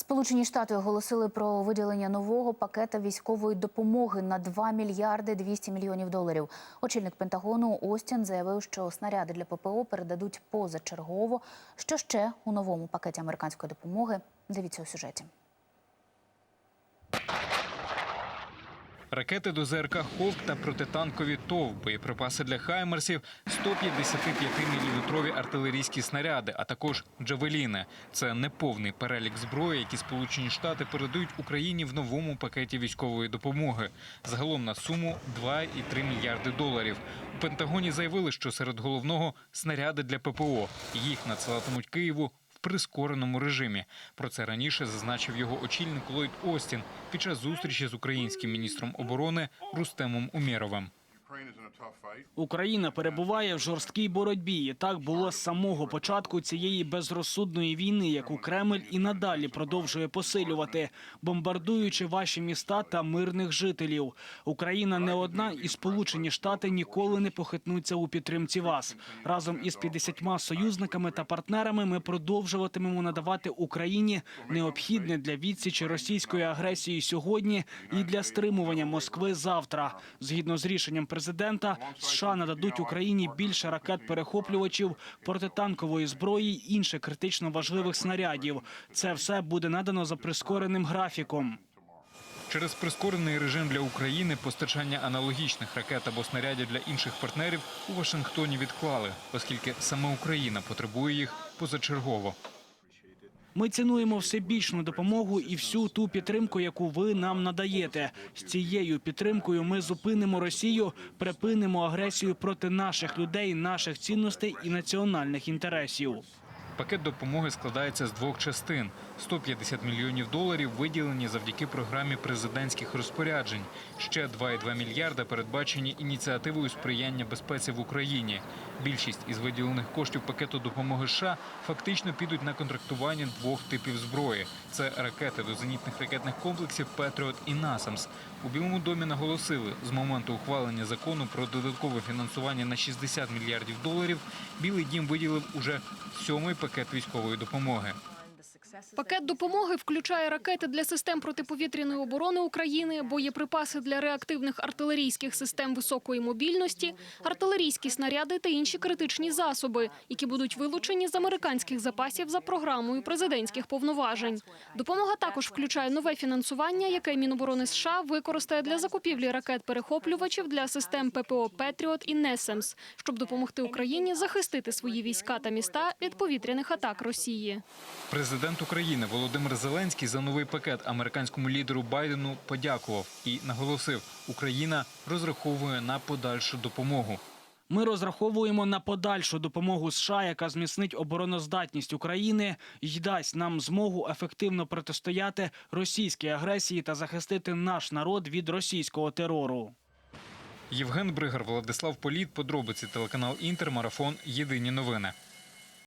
Сполучені Штати оголосили про виділення нового пакета військової допомоги на 2 мільярди 200 мільйонів доларів. Очільник Пентагону Остін заявив, що снаряди для ППО передадуть позачергово. Що ще у новому пакеті американської допомоги? Дивіться у сюжеті. Ракети до ЗРК «Холк» та протитанкові ТОВ, боєприпаси для «Хаймерсів», 155-мм артилерійські снаряди, а також «Джавеліни». Це неповний перелік зброї, які Сполучені Штати передають Україні в новому пакеті військової допомоги. Загалом на суму 2,3 мільярди доларів. У Пентагоні заявили, що серед головного – снаряди для ППО. Їх надсилатимуть Києву прискореному режимі. Про це раніше зазначив його очільник Ллойд Остін під час зустрічі з українським міністром оборони Рустемом Умєровим. Україна перебуває в жорсткій боротьбі. І так було з самого початку цієї безрозсудної війни, яку Кремль і надалі продовжує посилювати, бомбардуючи ваші міста та мирних жителів. Україна не одна, і Сполучені Штати ніколи не похитнуться у підтримці вас. Разом із 50 союзниками та партнерами ми продовжуватимемо надавати Україні необхідне для відсічі російської агресії сьогодні і для стримування Москви завтра. Згідно з рішенням президента, США нададуть Україні більше ракет-перехоплювачів, протитанкової зброї й інших критично важливих снарядів. Це все буде надано за прискореним графіком. Через прискорений режим для України постачання аналогічних ракет або снарядів для інших партнерів у Вашингтоні відклали, оскільки саме Україна потребує їх позачергово. Ми цінуємо всебічну допомогу і всю ту підтримку, яку ви нам надаєте. З цією підтримкою ми зупинимо Росію, припинимо агресію проти наших людей, наших цінностей і національних інтересів. Пакет допомоги складається з двох частин: 150 мільйонів доларів виділені завдяки програмі президентських розпоряджень. Ще 2,2 мільярда передбачені ініціативою сприяння безпеці в Україні. Більшість із виділених коштів пакету допомоги США фактично підуть на контрактування двох типів зброї: це ракети до зенітних ракетних комплексів Петріот і Насамс. У Білому домі наголосили, з моменту ухвалення закону про додаткове фінансування на 60 мільярдів доларів, Білий дім виділив уже сьомий пакет військової допомоги. Пакет допомоги включає ракети для систем протиповітряної оборони України, боєприпаси для реактивних артилерійських систем високої мобільності, артилерійські снаряди та інші критичні засоби, які будуть вилучені з американських запасів за програмою президентських повноважень. Допомога також включає нове фінансування, яке Міноборони США використає для закупівлі ракет-перехоплювачів для систем ППО «Петріот» і «Несемс», щоб допомогти Україні захистити свої війська та міста від повітряних атак Росії. Президент України Володимир Зеленський за новий пакет американському лідеру Байдену подякував і наголосив, Україна розраховує на подальшу допомогу. Ми розраховуємо на подальшу допомогу США, яка зміцнить обороноздатність України і дасть нам змогу ефективно протистояти російській агресії та захистити наш народ від російського терору. Євген Бригар, Владислав Політ, подробиці телеканал Інтер, марафон. Єдині новини.